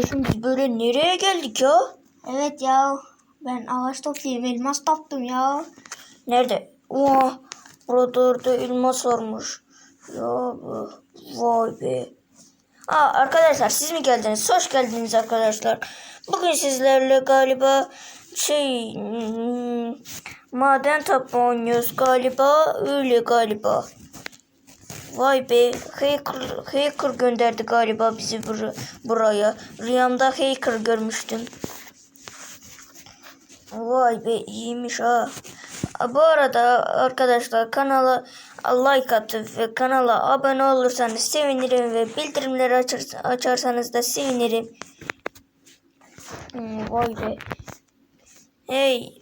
Kardeşim biz böyle nereye geldik ya? Evet ya. Ben ağaç toplayayım. Elmas taptım ya. Nerede? Oha. Burada orada elmas varmış. Ya bu. Vay be. Aa, arkadaşlar siz mi geldiniz? Hoş geldiniz arkadaşlar. Bugün sizlerle galiba şey hmm, maden tapma oynuyoruz galiba. Öyle galiba. Vay be. Hacker, hacker gönderdi galiba bizi bur- buraya. Rüyamda hacker görmüştüm. Vay be iyiymiş ha. Bu arada arkadaşlar kanala like atıp ve kanala abone olursanız sevinirim ve bildirimleri açar, açarsanız da sevinirim. Hmm, vay be. Hey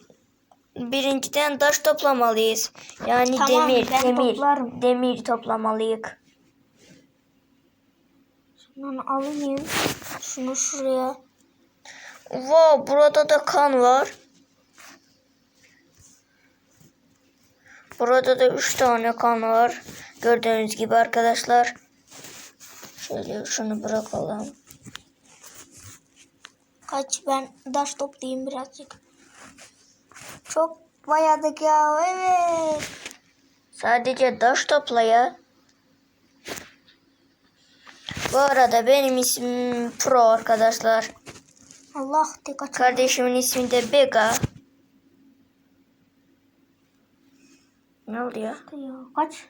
birinciden taş toplamalıyız. Yani Tamam, demir, ben demir, toplarım. demir toplamalıyız. Şunu alayım. Şunu şuraya. Wow, burada da kan var. Burada da üç tane kan var. Gördüğünüz gibi arkadaşlar. Şöyle şunu bırakalım. Kaç ben taş toplayayım birazcık. Çok bayadık ya. Evet. Sadece taş topla ya. Bu arada benim ismim Pro arkadaşlar. Allah aç. Kardeşimin ismi de Bega. Ne oldu ya? Kaç?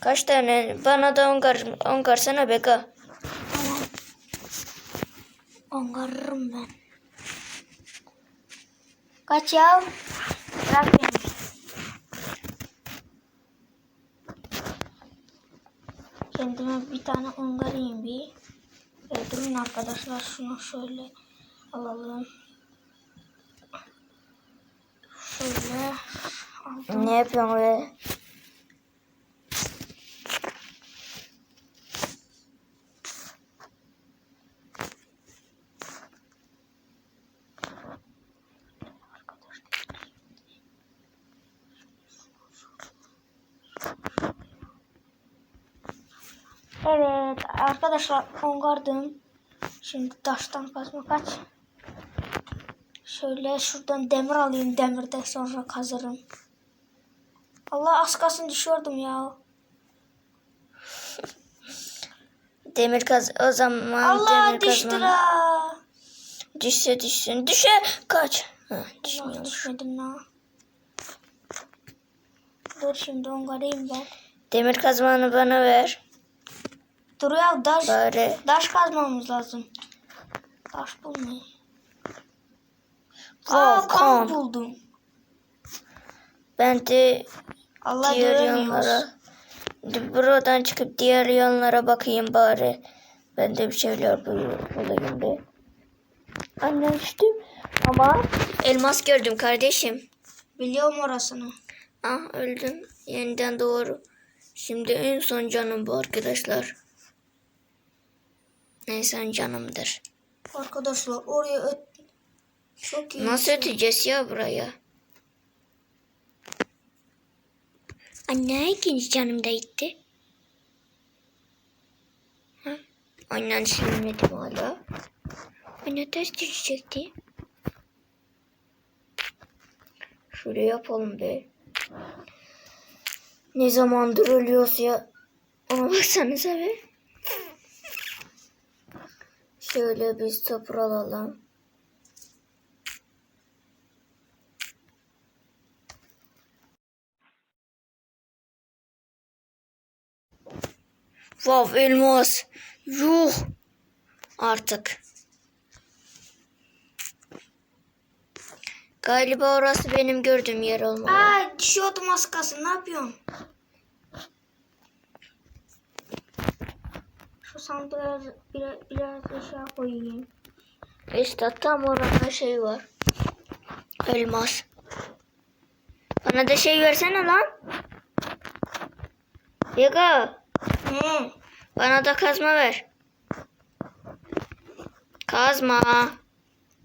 Kaç tane? Bana da on, kar, on karsana Bega. Ongarırım ben. Kaç ya? Bırak beni. Kendime bir tane ongarayım bir. E, durun arkadaşlar şunu şöyle alalım. Şöyle aldım. Ne yapıyorsun öyle? Evet arkadaşlar ongardım. Şimdi taştan kazma kaç. Şöyle şuradan demir alayım. Demirden sonra kazırım. Allah az kalsın düşüyordum ya. Demir kaz o zaman Allah demir düştü kazmanı- la. Düşse düşsün. Düşe kaç. Ha, Allah düşmüyormuş. düşmedim la. Dur şimdi ongarayım ben. Demir kazmanı bana ver. Dur ya taş, Bari. taş kazmamız lazım. Taş bulmayayım. Aa kan kan. buldum. Ben de Allah diğer yollara buradan çıkıp diğer yollara bakayım bari. Ben de bir şeyler bul- bulayım be. Anne düştüm ama elmas gördüm kardeşim. Biliyorum orasını. Ah öldüm. Yeniden doğru. Şimdi en son canım bu arkadaşlar. En son canımdır. Arkadaşlar oraya öt... Çok iyi. Nasıl öteceğiz ya buraya? Anne ikinci canım da gitti. Ha? Annen silmedim hala. Anne ters düşecekti. Şöyle yapalım be. Ne zamandır ölüyoruz ya. Ona baksanıza be. Şöyle biz toprak alalım. Vav elmas. Yuh. Artık. Galiba orası benim gördüğüm yer olmalı. Aa düşüyordum az kalsın. Ne yapıyorsun? Şu sandığa biraz, biraz eşya koyayım. İşte tam orada şey var. Elmas. Bana da şey versene lan. Yega. He. Bana da kazma ver. Kazma.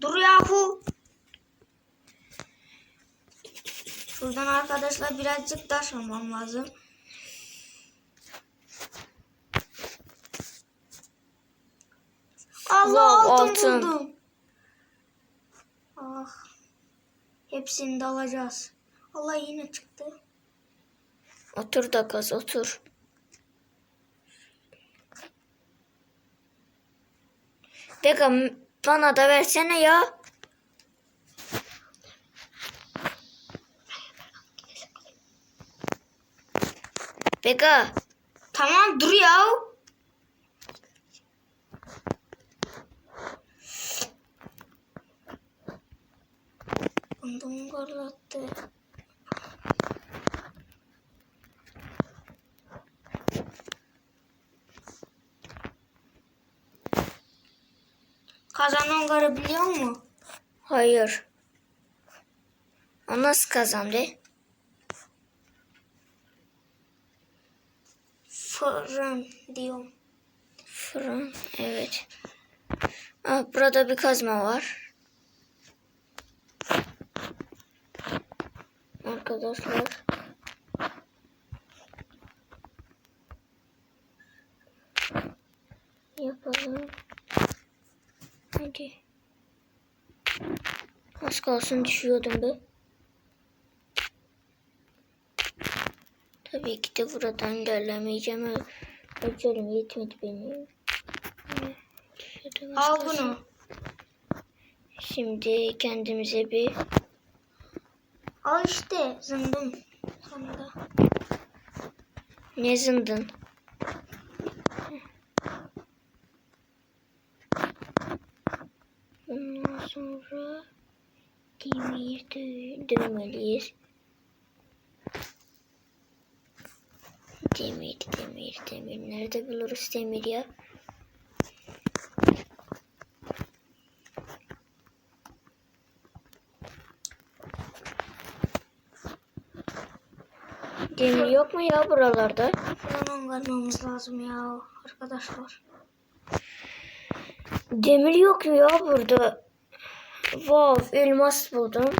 Dur yahu. Şuradan arkadaşlar birazcık taş almam lazım. Allah Wow, altın, altın. buldum. Ah. Hepsini de alacağız. Allah yine çıktı. Otur da kaz otur. M- bana da versene ya. Vega Tamam dur ya. Bunu garlattı. Kazanan garı biliyor mu? hayır. O nasıl kazandı? Fırın diyorum. Fırın evet. Ah, burada bir kazma var. Arkadaşlar. Yapalım. Hadi. Az kalsın düşüyordum be. Tabii ki de buradan ilerlemeyeceğim. Ö- Öcerim yetmedi benim. Düşüyordum Al bunu. Şimdi kendimize bir Al işte zındım. Sonunda. ne zındın? Bundan sonra demir dö- dövmeliyiz. Demir, demir, demir. Nerede buluruz demir ya? Demir yok mu ya buralarda? Fırın varmamız lazım ya arkadaşlar. Demir yok ya burada. Wow, elmas buldum.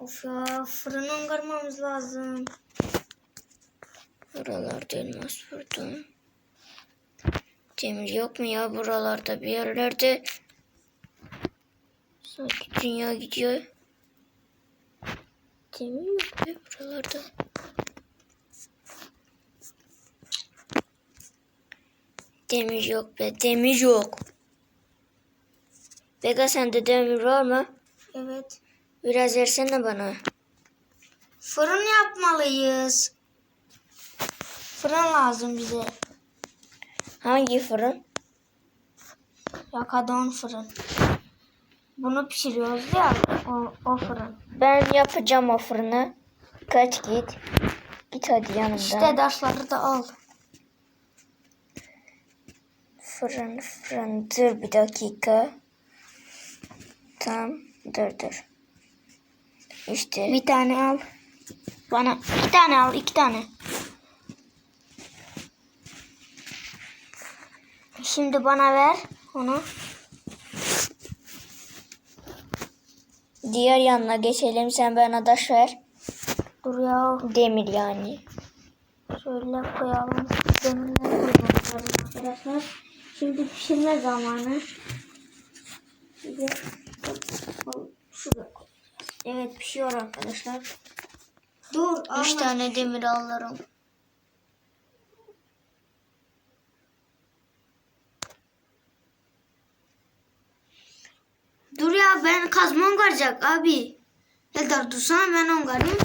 Of ya fırının kırmamız lazım. Buralarda elmas buldum. Demir yok mu ya buralarda bir yerlerde? Sanki dünya gidiyor. Demir yok ya buralarda. Demir yok be, demir yok. Vega sende demir var mı? Evet. Biraz versene bana. Fırın yapmalıyız. Fırın lazım bize. Hangi fırın? Yakadon fırın. Bunu pişiriyoruz ya o, o fırın. Ben yapacağım o fırını. Kaç git. Git hadi yanımdan. İşte taşları da al. Fırın fırın. Dur bir dakika. Tamam. Dur dur. İşte. Bir tane al. Bana iki tane al iki tane. Şimdi bana ver onu. Diğer yanına geçelim. Sen bana taş ver. Dur ya. Demir yani. Şöyle koyalım. Demirleri koymamız lazım arkadaşlar. Şimdi pişirme zamanı. Şimdi koyacağız. Evet pişiyor arkadaşlar. Dur Üç alma. tane demir alırım. Dur ya ben kazma ongaracak abi. Eldar dursana ben ongarayım.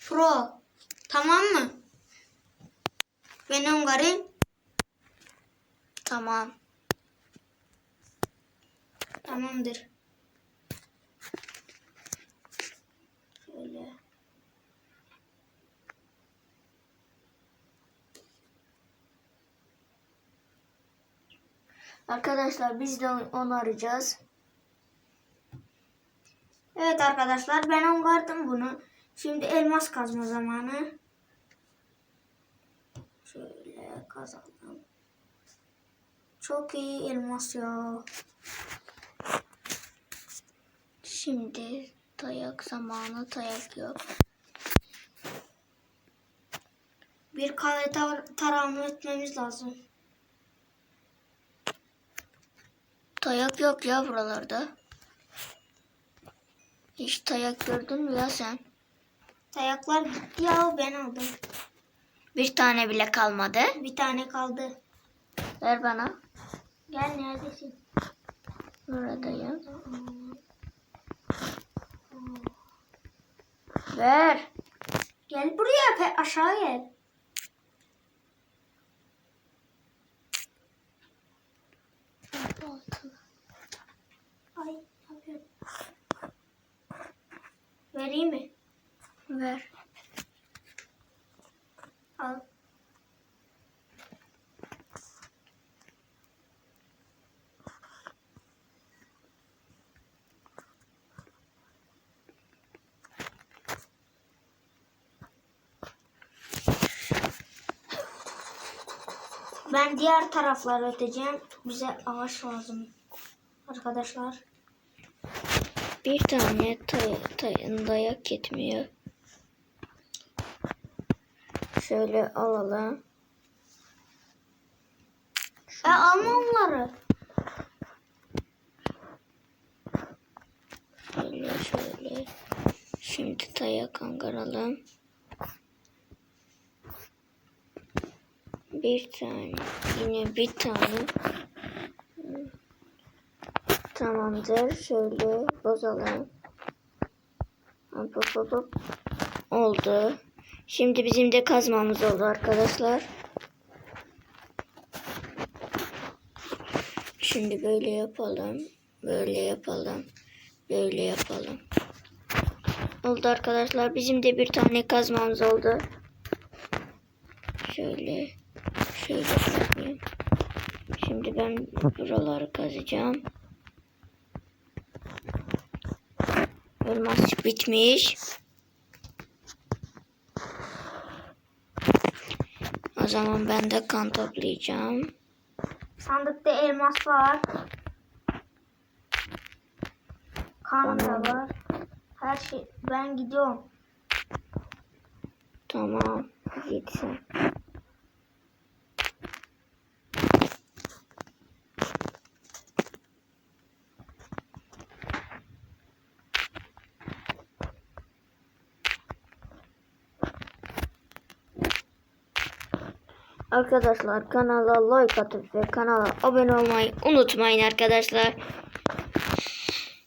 Pro. Tamam mı? Ben ongarayım. Tamam. Tamamdır. Şöyle. Arkadaşlar biz de onu arayacağız. Evet arkadaşlar ben ongardım bunu. Şimdi elmas kazma zamanı. Şöyle kazalım. Çok iyi elmas ya. Şimdi dayak zamanı dayak yok. Bir kale tar- tarağını etmemiz lazım. Tayak yok ya buralarda. Hiç tayak gördün mü ya sen? Tayaklar gitti ya ben aldım. Bir tane bile kalmadı. Bir tane kaldı. Ver bana. Gel neredesin? Buradayım. Ver. Gel buraya aşağı gel. Ay ne yapıyorsun? Vereyim mi? Ver. Al. Ben diğer tarafları öteceğim. Bize ağaç lazım. Arkadaşlar. Bir tane tay tay dayak yetmiyor. Şöyle alalım. E alma onları. Şöyle şöyle. Şimdi tayak angaralım. Bir tane. Yine bir tane. Tamamdır. Şöyle bozalım. Hop hop hop hop. Oldu. Şimdi bizim de kazmamız oldu arkadaşlar. Şimdi böyle yapalım. Böyle yapalım. Böyle yapalım. Oldu arkadaşlar. Bizim de bir tane kazmamız oldu. Şöyle. Şöyle yapayım. Şimdi ben buraları kazacağım. Elmas bitmiş. O zaman ben de kan toplayacağım. Sandıkta elmas var. Kan da var. Her şey. Ben gidiyorum. Tamam. Git Arkadaşlar kanala like atıp ve kanala abone olmayı unutmayın arkadaşlar.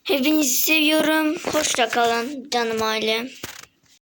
Hepinizi seviyorum. Hoşça kalın canım ailem.